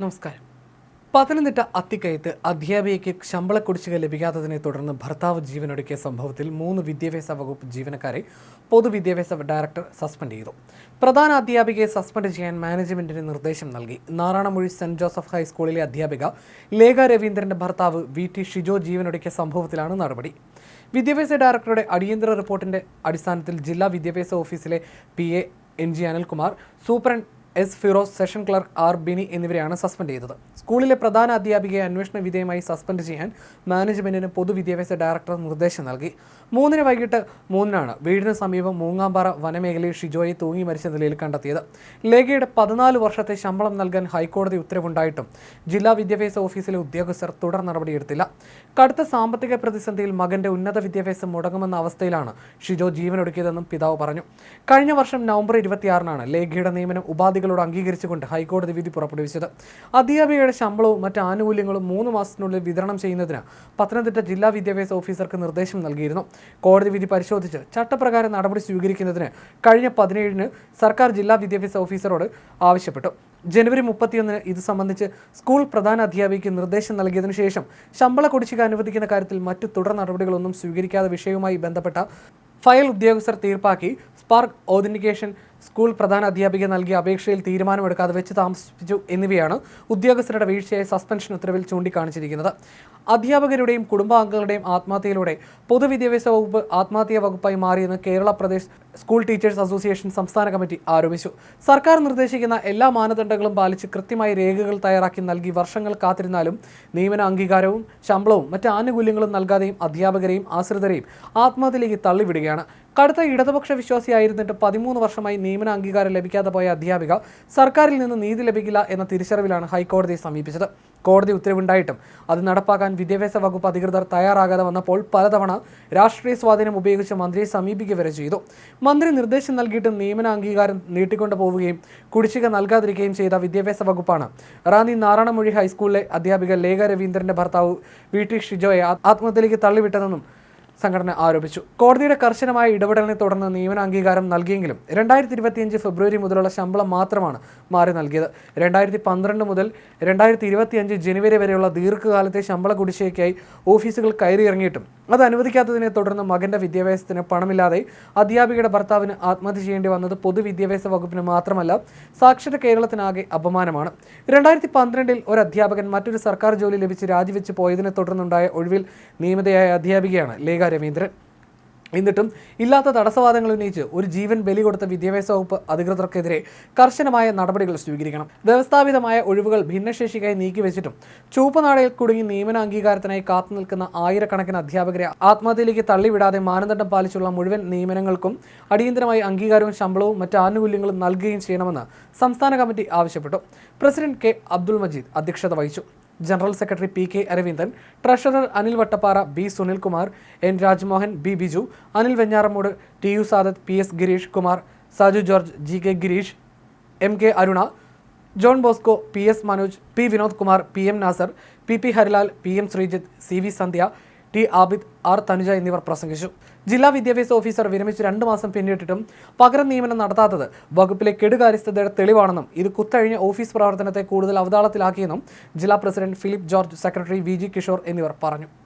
നമസ്കാരം. പത്തനംതിട്ട അത്തിക്കയത്ത് അധ്യാപികയ്ക്ക് ശമ്പള കുടിശ്ശിക ലഭിക്കാത്തതിനെ തുടർന്ന് ഭർത്താവ് ജീവനൊടുക്കിയ സംഭവത്തിൽ മൂന്ന് വിദ്യാഭ്യാസ വകുപ്പ് ജീവനക്കാരെ പൊതുവിദ്യാഭ്യാസ ഡയറക്ടർ സസ്പെൻഡ് ചെയ്തു. പ്രധാന അധ്യാപികയെ സസ്പെൻഡ് ചെയ്യാൻ മാനേജ്മെന്റിന് നിർദ്ദേശം നൽകി. നാറാണമൊഴി സെന്റ് ജോസഫ് ഹൈസ്കൂളിലെ അധ്യാപിക ലേഖ രവീന്ദ്രന്റെ ഭർത്താവ് വി. ടി. ഷിജോ ജീവനൊടുക്കിയ സംഭവത്തിലാണ് നടപടി. വിദ്യാഭ്യാസ ഡയറക്ടറുടെ അടിയന്തര റിപ്പോർട്ടിന്റെ അടിസ്ഥാനത്തിൽ ജില്ലാ വിദ്യാഭ്യാസ ഓഫീസിലെ P. A. N. G. Anilkumar superintendent S Firoz section clerk R Bini എന്നിവരെയാണ് സസ്പെൻഡ് ചെയ്തത്. സ്കൂളിലെ പ്രധാന അധ്യാപികയെ അന്വേഷണ വിധേയമായി സസ്പെൻഡ് ചെയ്യാൻ മാനേജ്മെന്റിന് പൊതുവിദ്യാഭ്യാസ ഡയറക്ടർ നിർദ്ദേശം നൽകി. മൂന്നിന് വൈകിട്ട് മൂന്നിനാണ് വീടിന് സമീപം മൂങ്ങാമ്പാറ വനമേഖലയിൽ ഷിജോയെ തൂങ്ങി മരിച്ച നിലയിൽ കണ്ടെത്തിയത്. ലേഖയുടെ പതിനാല് വർഷത്തെ ശമ്പളം നൽകാൻ ഹൈക്കോടതി ഉത്തരവുണ്ടായിട്ടും ജില്ലാ വിദ്യാഭ്യാസ ഓഫീസിലെ ഉദ്യോഗസ്ഥർ തുടർ നടപടിയെടുത്തില്ല. കടുത്ത സാമ്പത്തിക പ്രതിസന്ധിയിൽ മകന്റെ ഉന്നത വിദ്യാഭ്യാസം മുടങ്ങുമെന്ന അവസ്ഥയിലാണ് ഷിജോ ജീവനൊടുക്കിയതെന്നും പിതാവ് പറഞ്ഞു. കഴിഞ്ഞ വർഷം നവംബർ ഇരുപത്തിയാറിനാണ് ലേഖയുടെ നിയമനം ഉപാധികളോട് അംഗീകരിച്ചുകൊണ്ട് ഹൈക്കോടതി വിധി പുറപ്പെടുവിച്ചത്. അധ്യാപികയുടെ ശമ്പളവും മറ്റ് ആനുകൂല്യങ്ങളും മൂന്ന് മാസത്തിനുള്ളിൽ വിതരണം ചെയ്യുന്നതിന് പത്തനംതിട്ട ജില്ലാ വിദ്യാഭ്യാസ ഓഫീസർക്ക് നിർദ്ദേശം നൽകിയിരുന്നു. കോടതി വിധി പരിശോധിച്ച് ചട്ടപ്രകാരം നടപടി സ്വീകരിക്കുന്നതിന് കഴിഞ്ഞ പതിനേഴിന് സർക്കാർ ജില്ലാ വിദ്യാഭ്യാസ ഓഫീസറോട് ആവശ്യപ്പെട്ടു. ജനുവരി മുപ്പത്തിയൊന്നിന് ഇത് സംബന്ധിച്ച് സ്കൂൾ പ്രധാന അധ്യാപികയ്ക്ക് നിർദ്ദേശം നൽകിയതിനു ശേഷം ശമ്പള കുടിശ്ശിക അനുവദിക്കുന്ന കാര്യത്തിൽ മറ്റു തുടർ നടപടികളൊന്നും സ്വീകരിക്കാതെ വിഷയവുമായി ബന്ധപ്പെട്ട ഫയൽ ഉദ്യോഗസ്ഥർ തീർപ്പാക്കി സ്പാർക്ക് ഓതന്റിക്കേഷൻ സ്കൂൾ പ്രധാന അധ്യാപിക നൽകിയ അപേക്ഷയിൽ തീരുമാനമെടുക്കാതെ വെച്ച് താമസിപ്പിച്ചു എന്നിവയാണ് ഉദ്യോഗസ്ഥരുടെ വീഴ്ചയായി സസ്പെൻഷൻ ഉത്തരവിൽ ചൂണ്ടിക്കാണിച്ചിരിക്കുന്നത്. അധ്യാപകരുടെയും കുടുംബാംഗങ്ങളുടെയും ആത്മഹത്യയിലൂടെ പൊതുവിദ്യാഭ്യാസ വകുപ്പ് ആത്മഹത്യാ വകുപ്പായി മാറിയെന്ന് Kerala Pradesh school teachers association സംസ്ഥാന കമ്മിറ്റി ആരോപിച്ചു. സർക്കാർ നിർദ്ദേശിക്കുന്ന എല്ലാ മാനദണ്ഡങ്ങളും പാലിച്ച് കൃത്യമായി രേഖകൾ തയ്യാറാക്കി നൽകി വർഷങ്ങൾ കാത്തിരുന്നാലും നിയമന അംഗീകാരവും ശമ്പളവും മറ്റ് ആനുകൂല്യങ്ങളും നൽകാതെയും അധ്യാപകരെയും ആശ്രിതരെയും ആത്മഹത്യയിലേക്ക് തള്ളിവിടുകയാണ്. കടുത്ത ഇടതുപക്ഷ വിശ്വാസിയായിരുന്നിട്ട് പതിമൂന്ന് വർഷമായി നിയമന അംഗീകാരം ലഭിക്കാതെ പോയ അധ്യാപിക സർക്കാരിൽ നിന്ന് നീതി ലഭിക്കില്ല എന്ന തിരിച്ചറിവിലാണ് ഹൈക്കോടതിയെ സമീപിച്ചത്. കോടതി ഉത്തരവുണ്ടായിട്ടും അത് നടപ്പാക്കാൻ വിദ്യാഭ്യാസ വകുപ്പ് അധികൃതർ തയ്യാറാകാതെ വന്നപ്പോൾ പലതവണ രാഷ്ട്രീയ സ്വാധീനം ഉപയോഗിച്ച് മന്ത്രിയെ സമീപിക്കുക വരെ ചെയ്തു. മന്ത്രി നിർദ്ദേശം നൽകിയിട്ടും നിയമന അംഗീകാരം നീട്ടിക്കൊണ്ടു പോവുകയും കുടിശ്ശിക നൽകാതിരിക്കുകയും ചെയ്ത വിദ്യാഭ്യാസ വകുപ്പാണ് റാന്നി നാരായണമൊഴി ഹൈസ്കൂളിലെ അധ്യാപിക ലേഖ രവീന്ദ്രന്റെ ഭർത്താവ് വി ടി ഷിജോയെ ആത്മഹത്യയിലേക്ക് തള്ളിവിട്ടതെന്നും സംഘടന ആരോപിച്ചു. കോടതിയുടെ കർശനമായ ഇടപെടലിനെ തുടർന്ന് നിയമന അംഗീകാരം നൽകിയെങ്കിലും രണ്ടായിരത്തി ഇരുപത്തിയഞ്ച് ഫെബ്രുവരി മുതലുള്ള ശമ്പളം മാത്രമാണ് മാറി നൽകിയത്. രണ്ടായിരത്തി പന്ത്രണ്ട് മുതൽ രണ്ടായിരത്തി ഇരുപത്തിയഞ്ച് ജനുവരി വരെയുള്ള ദീർഘകാലത്തെ ശമ്പള കുടിശ്ശികയ്ക്കായി ഓഫീസുകൾ കയറിയിറങ്ങിയിട്ടും അത് അനുവദിക്കാത്തതിനെ തുടർന്ന് മകന്റെ വിദ്യാഭ്യാസത്തിന് പണമില്ലാതെ അധ്യാപികയുടെ ഭർത്താവിന് ആത്മഹത്യ ചെയ്യേണ്ടി വന്നത് പൊതുവിദ്യാഭ്യാസ വകുപ്പിന് മാത്രമല്ല സാക്ഷര കേരളത്തിനാകെ അപമാനമാണ്. രണ്ടായിരത്തി പന്ത്രണ്ടിൽ ഒരു അധ്യാപകൻ മറ്റൊരു സർക്കാർ ജോലി ലഭിച്ച് രാജിവെച്ച് പോയതിനെ തുടർന്നുണ്ടായ ഒഴിവിൽ നിയമിതയായ അധ്യാപികയാണ് ലേഖ രവീന്ദ്രൻ. എന്നിട്ടും ഇല്ലാത്ത തടസ്സവാദങ്ങൾ ഉന്നയിച്ച് ഒരു ജീവൻ ബലി കൊടുത്ത വിദ്യാഭ്യാസ വകുപ്പ് അധികൃതർക്കെതിരെ കർശനമായ നടപടികൾ സ്വീകരിക്കണം. വ്യവസ്ഥാപിതമായ ഒഴിവുകൾ ഭിന്നശേഷിക്കായി നീക്കിവെച്ചിട്ടും ചൂപ്പനാടയിൽ കുടുങ്ങി നിയമന അംഗീകാരത്തിനായി കാത്തു നിൽക്കുന്ന ആയിരക്കണക്കിന് അധ്യാപകരെ ആത്മഹത്യയിലേക്ക് തള്ളിവിടാതെ മാനദണ്ഡം പാലിച്ചുള്ള മുഴുവൻ നിയമനങ്ങൾക്കും അടിയന്തരമായി അംഗീകാരവും ശമ്പളവും മറ്റ് ആനുകൂല്യങ്ങളും നൽകുകയും ചെയ്യണമെന്ന് സംസ്ഥാന കമ്മിറ്റി ആവശ്യപ്പെട്ടു. പ്രസിഡന്റ് കെ അബ്ദുൾ മജീദ് അധ്യക്ഷത വഹിച്ചു. General secretary P K Aravindan treasurer Anil Vattappara B Sunilkumar N Rajmohan B Biju Anil Venjaramoodu T U Sadath P S Gireesh Kumar Saju George G K Gireesh M K Aruna John Bosco P S Manoj P Vinod Kumar P M Nasar P P Harilal P M Sreejith C V Sandhya T Abid R Thanuja എന്നിവർ പ്രസംഗിച്ചു. ജില്ലാ വിദ്യാഭ്യാസ officer വിരമിച്ച് രണ്ട് മാസം പിന്നിട്ടിട്ടും പകരം നിയമനം നടത്താത്തത് വകുപ്പിലെ കെടുകാര്യസ്ഥതയുടെ തെളിവാണെന്നും ഇത് കുത്തഴിഞ്ഞ ഓഫീസ് പ്രവർത്തനത്തെ കൂടുതൽ അവതാളത്തിലാക്കിയെന്നും ജില്ലാ president Philip George secretary V Kishore എന്നിവർ പറഞ്ഞു.